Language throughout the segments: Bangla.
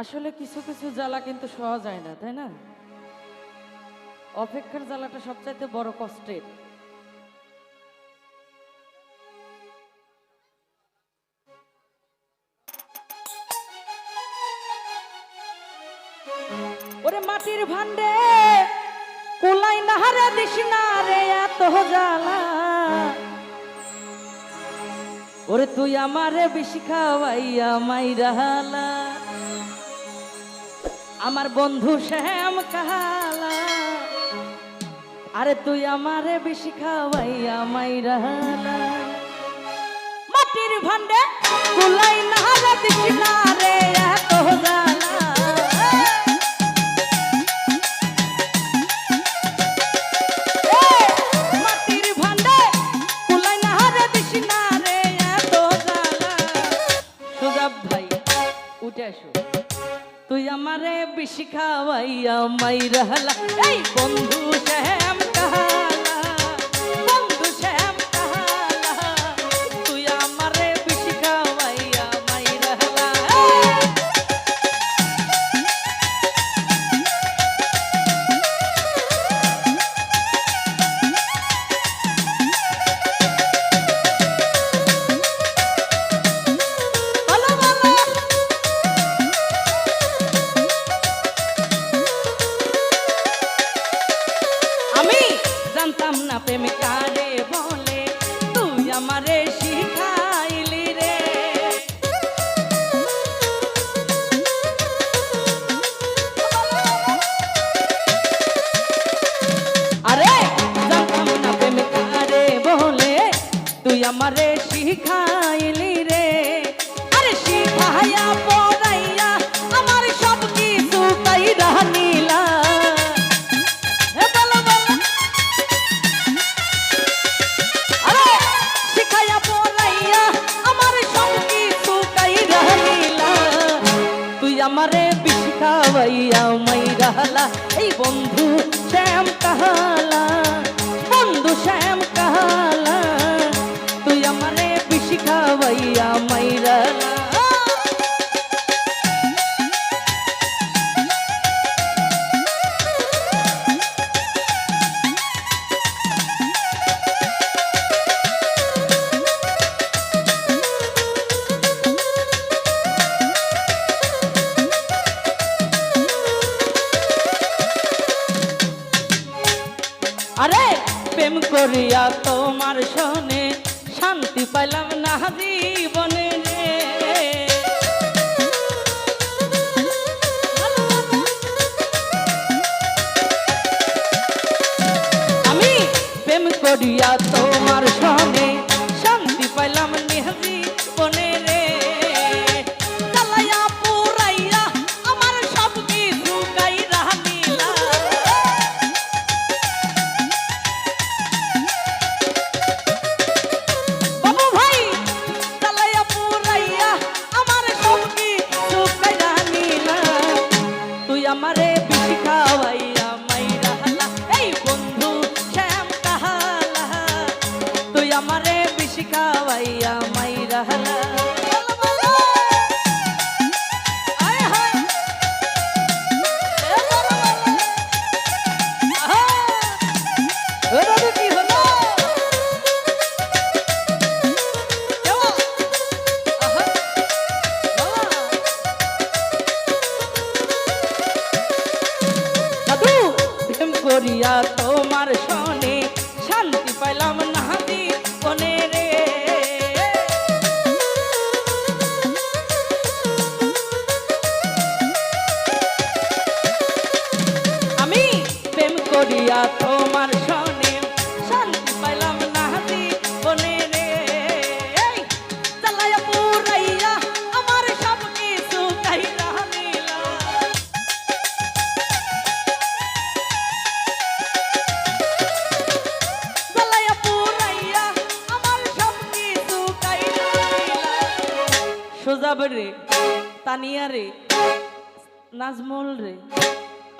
আসলে কিছু কিছু জ্বালা কিন্তু সহজ হয় না, তাই না? অপেক্ষার জ্বালাটা সবচাইতে বড় কষ্টের। ওরে মাটির ভান্ডে কুলাই নাহারে দিস না রে, এত জ্বালা। ওরে তুই আমারে বেশি খাওয়াইয়া মাইরালা আমার বন্ধু শ্যাম কালা। আরে তুই আমারে বেশি খাওয়াইয়া মাইরালা মাটির ভান্ডে কুলাই না দিস না রে, এত উঠে আসো। তুই আমারে বেশি খাওয়াইয়া মাইরালা এই বন্ধু শ্যাম কাহালা আমারে শ্যাম কাহালা বন্ধু শ্যাম করিয়া তোমার শোনে শান্তি পাইলাম না তুই আমারে বেশি খাওয়াইয়া মাইরা হালা। আয় করিয়া তোমার শোনে। শান্তি পাইলাম না জীবনে রে। এই, চালাইয়া পুরাইয়া আমার সব কিছু কাহিলা নিলা চালাইয়া পুরাইয়া আমার সব রে রে নাজমুল রে।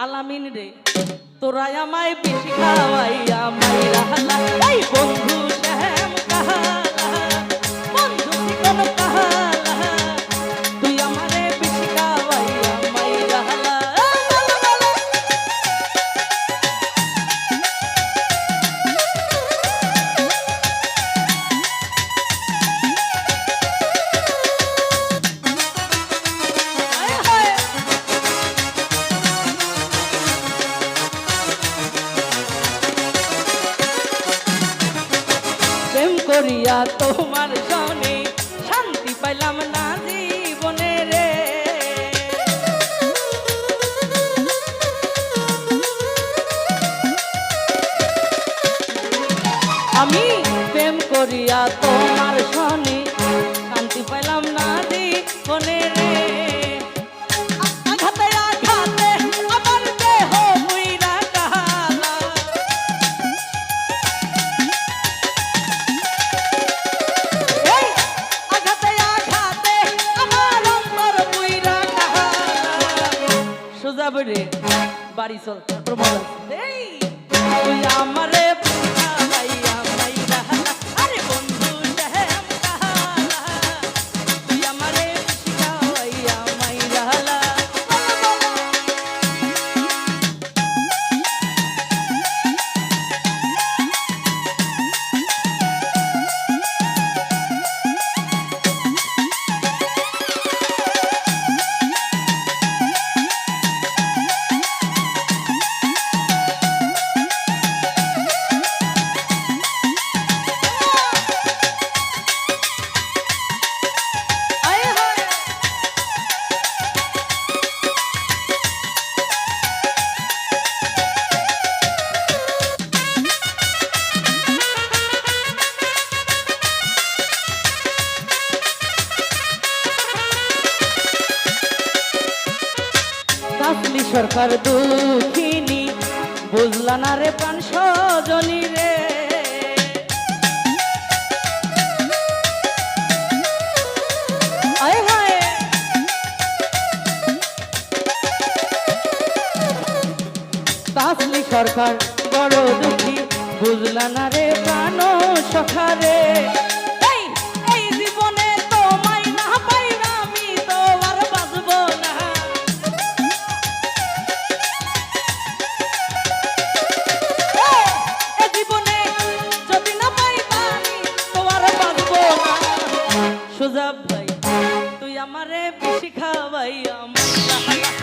আলামিন রে তোরা আমায় বেশি খাওয়াইয়া আমায় হালা এই বন্ধু শ্যাম কাহালা করিয়া তোমার সনে শান্তি পাইলাম না জীবনে রে। আমি প্রেম করিয়া তোমার সনে সোজা বেড়ে চল তারপর মজা আমারে সরকার দুঃখিনী, বুঝলা না রে প্রাণ সজনী রে। সরকার বড় দুঃখী, বুঝলা না রে প্রাণ সখারে আমারে বেশি খাওয়াই আমার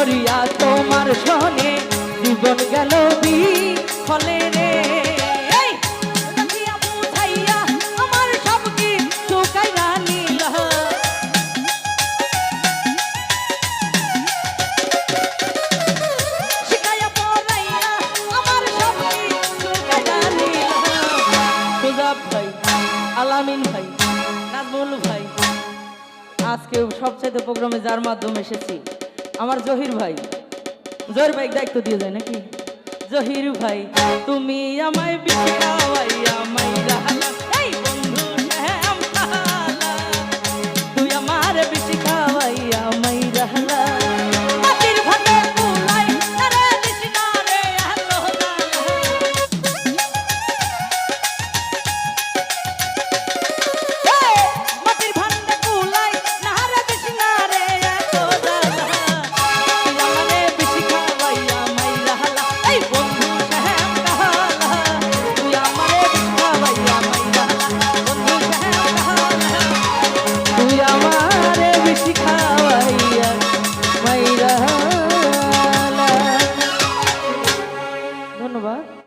করিয়া তোমার সনে জীবন গেল বিফলে রে। আলামিন আজকে সবচাইতে প্রোগ্রামে যার মাধ্যমে এসেছি। আমার জহির ভাই। জহির ভাই দায়িত্ব দিয়ে যায় নাকি? জহির ভাই, তুমি আমায় বিছাওয়াই আমায়